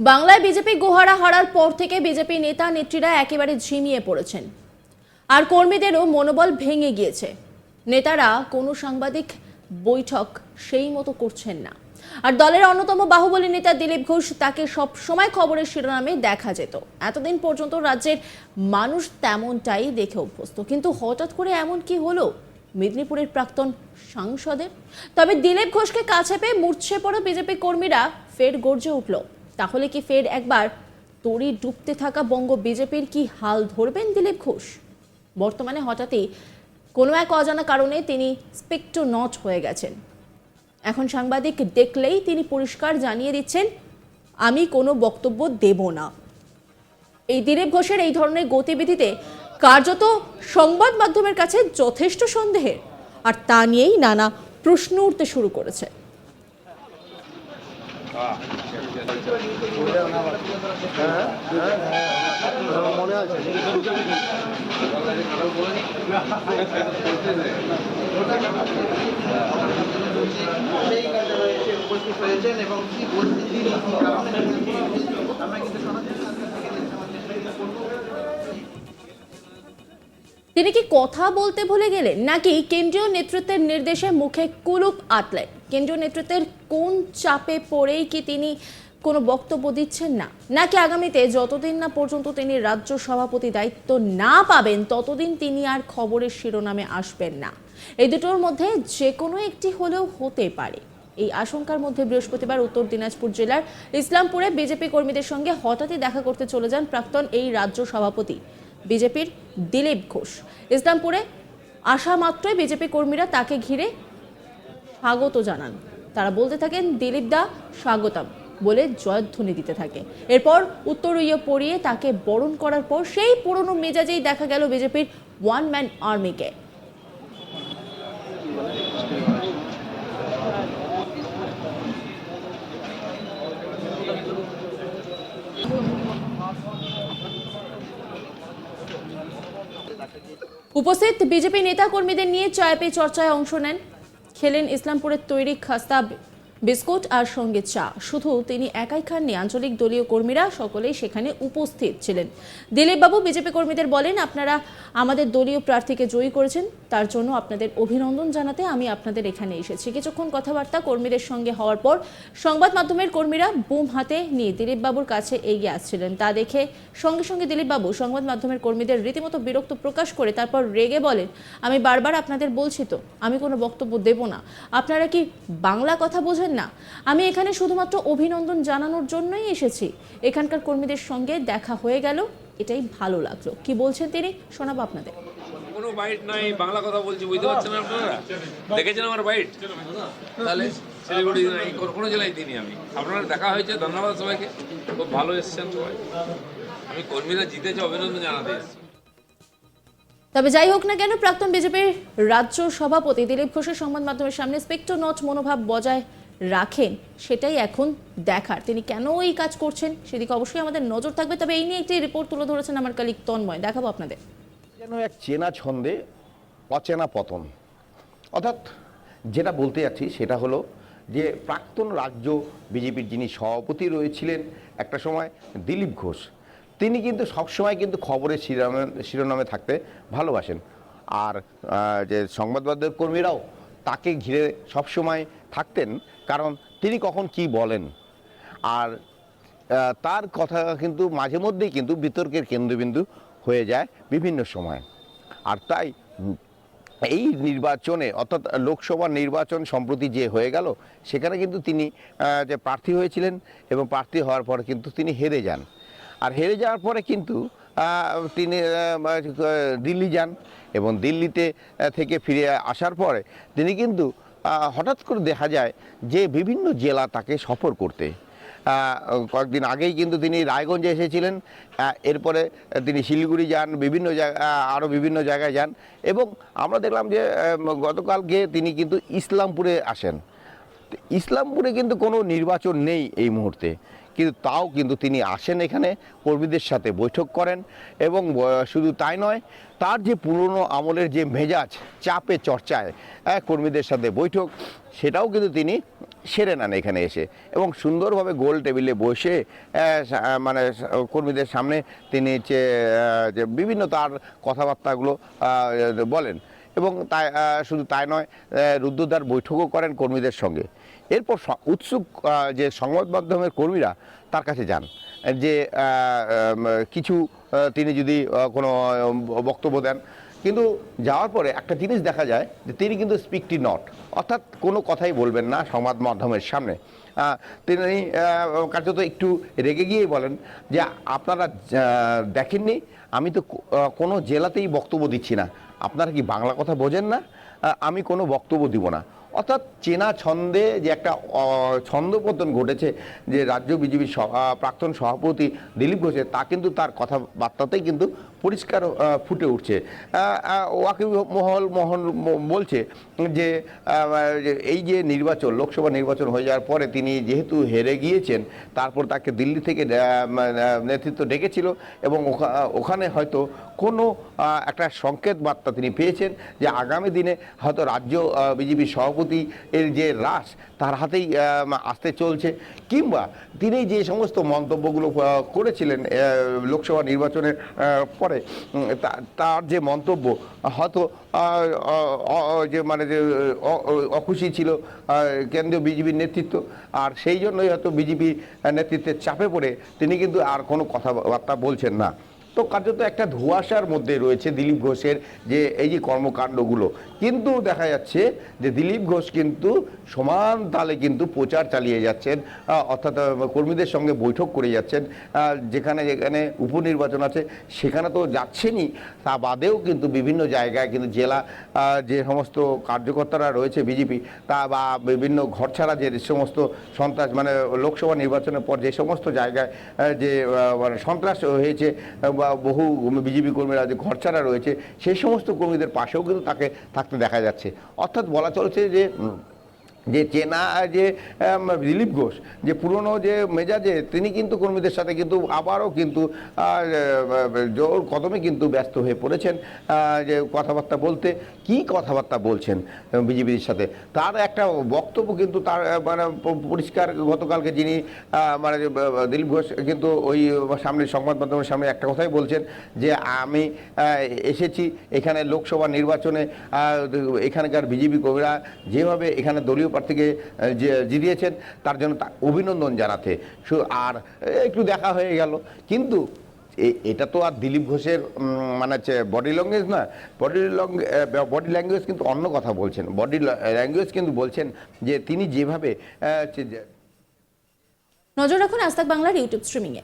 বাংলায় বিজেপি গোহারা হারার পর থেকে বিজেপি নেতা নেত্রীরা একেবারে ঝিমিয়ে পড়েছেন। আর কর্মীদেরও মনোবল ভেঙে গিয়েছে। নেতারা কোনো সাংবাদিক বৈঠক সেই মতো করছেন না। আর দলের অন্যতম বাহুবলী নেতা দিলীপ ঘোষ তাকে সব সময় খবরের শিরোনামে দেখা যেত। এতদিন পর্যন্ত রাজ্যের মানুষ তেমনটাই দেখে অভ্যস্ত। কিন্তু হঠাৎ করে এমন কি হলো? মেদিনীপুরের প্রাক্তন সাংসদের? তবে দিলীপ ঘোষকে কাছে পেয়ে মূর্ছে পড়া বিজেপি কর্মীরা ফের গর্জে উঠল। তাহলে কি ফের একবার তরি ডুবতে থাকা বঙ্গ বিজেপির কি হাল ধরবেন দিলীপ ঘোষ? বর্তমানে হঠাৎই কোনো এক অজানা কারণে তিনি স্পেক্টো নট হয়ে গেছেন। এখন সাংবাদিক দেখলেই তিনি পরিষ্কার জানিয়ে দিচ্ছেন, আমি কোনো বক্তব্য দেব না। এই দিলীপ ঘোষের এই ধরনের গতিবিধিতে কার্যত সংবাদ মাধ্যমের কাছে যথেষ্ট সন্দেহের, আর তা নিয়েই নানা প্রশ্ন উঠতে শুরু করেছে। আমরা কিন্তু তিনি কি কথা বলতে ভুলে গেলেন? নাকি কেন্দ্রীয় নেতৃত্বের নির্দেশে মুখে কুলুপ আটলেন কেন্দ্রীয় নেতৃত্বের কোন চাপে পড়েই কি তিনি কোনো বক্তব্য দিচ্ছেন না। নাকি আগামীতে যতদিন না পর্যন্ত তিনি রাজ্য সভাপতি দায়িত্ব না পাবেন, ততদিন তিনি আর খবরের শিরোনামে আসবেন না। এই দুটোর মধ্যে যে কোনো একটি হলেও হতে পারে। এই আশঙ্কার মধ্যে বৃহস্পতিবার উত্তর দিনাজপুর জেলার ইসলামপুরে বিজেপি কর্মীদের সঙ্গে হঠাৎই দেখা করতে চলে যান প্রাক্তন এই রাজ্য সভাপতি বিজেপির দিলীপ ঘোষ। ইসলামপুরে আসা মাত্রই বিজেপি কর্মীরা তাকে ঘিরে স্বাগত জানান। তারা বলতে থাকেন, দিলীপ দা, স্বাগতম। বলে জয়ধ্বনি দিতে থাকে। এরপর উত্তরীয় পরিয়ে তাকে বরণ করার পর সেই পুরনো মেজাজেই দেখা গেল বিজেপির ওয়ান ম্যান আর্মিকে উপস্থিত বিজেপি নেতাকর্মীদের নিয়ে চায় পে চর্চায় অংশ নেন। খেলেন ইসলামপুরের তৈরি খাস্তা বিস্কুট আর সঙ্গে চা। শুধু তিনি একাই খাননি, আঞ্চলিক দলীয় কর্মীরা সকলেই সেখানে উপস্থিত ছিলেন। দিলীপবাবু বিজেপি কর্মীদের বলেন, আপনারা আমাদের দলীয় প্রার্থীকে জয়ী করেছেন, তার জন্য আপনাদের অভিনন্দন জানাতে আমি আপনাদের এখানে এসেছি। কিছুক্ষণ কথাবার্তা কর্মীদের সঙ্গে হওয়ার পর সংবাদ মাধ্যমের কর্মীরা বুম হাতে নিয়ে দিলীপবাবুর কাছে এগিয়ে আসছিলেন। তা দেখে সঙ্গে সঙ্গে দিলীপবাবু সংবাদ মাধ্যমের কর্মীদের রীতিমতো বিরক্ত প্রকাশ করে তারপর রেগে বলেন, আমি বারবার আপনাদের বলছি তো, আমি কোনো বক্তব্য দেব না। আপনারা কি বাংলা কথা বোঝেন না। আমি এখানে শুধুমাত্র অভিনন্দন জানানোর জন্যই এসেছি। এখানকার কর্মীদের সঙ্গে দেখা হয়ে গেল এটাই ভালো লাগল। কি বলছেন তিনি? শোনাবো আপনাদের। কোনো বাইট নাই বাংলা কথা বলছি বুঝতে পারছেন আপনারা? দেখেছেন আমার বাইট? তাহলে শিলিগুড়ি নাই কোনো- জেলায় দিইনি আমি। আপনারা দেখা হয়েছে ধন্যবাদ সবাইকে। খুব ভালো এসেছেন সবাই। আমি কর্মীরা জিতেছে অভিনন্দন জানাতে এসেছি। তবে যাই হোক না কেন প্রাক্তন বিজেপির রাজ্য সভাপতি দিলীপ ঘোষের সংবাদ মাধ্যমের সামনে স্পেক্টো নট মনোভাব বজায় রাখেন, সেটাই এখন দেখার। তিনি কেন এই কাজ করছেন সেদিকে অবশ্যই আমাদের নজর থাকবে। তবে এই নিয়ে একটি রিপোর্ট তুলে ধরেছেন আমার কালিক তন্ময়। দেখাবো আপনাদের। যেন এক চেনা ছন্দে অচেনা পতন। অর্থাৎ যেটা বলতে যাচ্ছি সেটা হলো যে প্রাক্তন রাজ্য বিজেপির যিনি সভাপতি রয়েছিলেন একটা সময় দিলীপ ঘোষ, তিনি কিন্তু সবসময় কিন্তু খবরের শিরোনামে শিরোনামে থাকতে ভালোবাসেন। আর যে সংবাদমাধ্যম কর্মীরাও তাকে ঘিরে সবসময় থাকতেন, কারণ তিনি কখন কি বলেন। আর তার কথা কিন্তু মাঝে মধ্যেই কিন্তু বিতর্কের কেন্দ্রবিন্দু হয়ে যায় বিভিন্ন সময়। আর তাই এই নির্বাচনে, অর্থাৎ লোকসভা নির্বাচন সম্প্রতি যে হয়ে গেল, সেখানে কিন্তু তিনি যে প্রার্থী হয়েছিলেন এবং প্রার্থী হওয়ার পরে কিন্তু তিনি হেরে যান। আর হেরে যাওয়ার পরে কিন্তু তিনি দিল্লি যান এবং দিল্লিতে থেকে ফিরে আসার পরে তিনি কিন্তু হঠাৎ করে দেখা যায় যে বিভিন্ন জেলা তাকে সফর করতে। কয়েকদিন আগেই কিন্তু তিনি রায়গঞ্জে এসেছিলেন। এরপরে তিনি শিলিগুড়ি যান, বিভিন্ন জায়গা আরও বিভিন্ন জায়গায় যান এবং আমরা দেখলাম যে গতকালকে তিনি কিন্তু ইসলামপুরে আসেন। ইসলামপুরে কিন্তু কোনো নির্বাচন নেই এই মুহূর্তে। কিন্তু তাও কিন্তু তিনি আসেন এখানে কর্মীদের সাথে বৈঠক করেন এবং শুধু তাই নয় তার যে পুরনো আমলের যে মেজাজ চাপে চর্চায় কর্মীদের সাথে বৈঠক সেটাও কিন্তু তিনি সেরে নেন এখানে এসে এবং সুন্দরভাবে গোল টেবিলে বসে মানে কর্মীদের সামনে তিনি যে বিভিন্ন তার কথাবার্তাগুলো বলেন এবং তাই শুধু তাই নয় আহ, রুদ্রদ্বার বৈঠকও করেন কর্মীদের সঙ্গে। এরপর উৎসুক যে সংবাদ মাধ্যমের কর্মীরা তার কাছে যান। যে কিছু তিনি যদি কোনো বক্তব্য দেন। কিন্তু যাওয়ার পরে একটা জিনিস দেখা যায় যে তিনি কিন্তু স্পিকটি নট অর্থাৎ কোনো কথাই বলবেন না সংবাদ মাধ্যমের সামনে। তিনি কার্যত একটু রেগে গিয়েই বলেন যে, আপনারা দেখেননি, আমি তো কোনো জেলাতেই বক্তব্য দিচ্ছি না। আপনারা কি বাংলা কথা বোঝেন না? আমি কোনো বক্তব্য দিব না। অর্থাৎ চেনা ছন্দে যে একটা ছন্দপতন ঘটেছে, যে রাজ্য বিজেপির প্রাক্তন সভাপতি দিলীপ ঘোষের, তা কিন্তু তার কথাবার্তাতেই কিন্তু পরিষ্কার ফুটে উঠছে। ওয়াকিব মহল মোহন বলছে যে এই যে নির্বাচন, লোকসভা নির্বাচন হয়ে যাওয়ার পরে তিনি যেহেতু হেরে গিয়েছেন, তারপর তাকে দিল্লি থেকে নেতৃত্ব ডেকেছিল এবং ওখা- ওখানে হয়তো কোনো একটা সংকেত বার্তা তিনি পেয়েছেন যে আগামী দিনে হয়তো রাজ্য বিজেপি সভাপতি এর যে রাস তার হাতেই আসতে চলছে। কিংবা তিনি যে সমস্ত মন্তব্যগুলো করেছিলেন লোকসভা নির্বাচনের পরে তার যে মন্তব্য, হয়তো যে মানে যে অখুশি ছিল কেন্দ্রীয় বিজেপির নেতৃত্ব, আর সেই জন্যই হয়তো বিজেপি নেতৃত্বের চাপে পড়ে তিনি কিন্তু আর কোনো কথাবার্তা বলছেন না। তো কার্যত একটা ধোঁয়াশার মধ্যে রয়েছে দিলীপ ঘোষের যে এই যে কর্মকাণ্ডগুলো। কিন্তু দেখা যাচ্ছে যে দিলীপ ঘোষ কিন্তু সমান তালে কিন্তু প্রচার চালিয়ে যাচ্ছেন অর্থাৎ কর্মীদের সঙ্গে বৈঠক করে যাচ্ছেন যেখানে যেখানে উপনির্বাচন আছে, সেখানে তো যাচ্ছেনই। তা বাদেও কিন্তু বিভিন্ন জায়গায় কিন্তু জেলা যে সমস্ত কার্যকর্তারা রয়েছে বিজেপি, তা বা বিভিন্ন ঘরছাড়া যে সমস্ত সন্ত্রাস মানে লোকসভা নির্বাচনের পর যে সমস্ত জায়গায় যে মানে সন্ত্রাস হয়েছে বা বহু বিজেপি কর্মীরা যে ঘরছাড়া রয়েছে, সেই সমস্ত কর্মীদের পাশেও কিন্তু তাকে থাকতে দেখা যাচ্ছে। অর্থাৎ বলা চলছে যে যে চেনা যে দিলীপ ঘোষ, যে পুরনো যে মেজাজে, তিনি কিন্তু কর্মীদের সাথে কিন্তু আবারও কিন্তু জোর কদমে কিন্তু ব্যস্ত হয়ে পড়েছেন যে কথাবার্তা বলতে। কি কথাবার্তা বলছেন বিজেপির সাথে? তার একটা বক্তব্য কিন্তু তার মানে পরিষ্কার গতকালকে যিনি মানে দিলীপ ঘোষ কিন্তু ওই সামনে সংবাদ মাধ্যমের সামনে একটা কথাই বলছেন যে, আমি এসেছি এখানে লোকসভা নির্বাচনে এখানকার বিজেপি কর্মীরা যেভাবে এখানে দলীয় প্রার্থীকে যে জিতিয়েছেন তার জন্য অভিনন্দন জানাতে। আর একটু দেখা হয়ে গেল। কিন্তু এটা তো আর দিলীপ ঘোষের মানে হচ্ছে বডি ল্যাঙ্গুয়েজ না বডি বডি ল্যাঙ্গুয়েজ কিন্তু অন্য কথা বলছেন। বডি ল্যাঙ্গুয়েজ কিন্তু বলছেন যে তিনি যেভাবে নজর রাখুন আজ বাংলার ইউটিউব স্ট্রিমিংয়ে।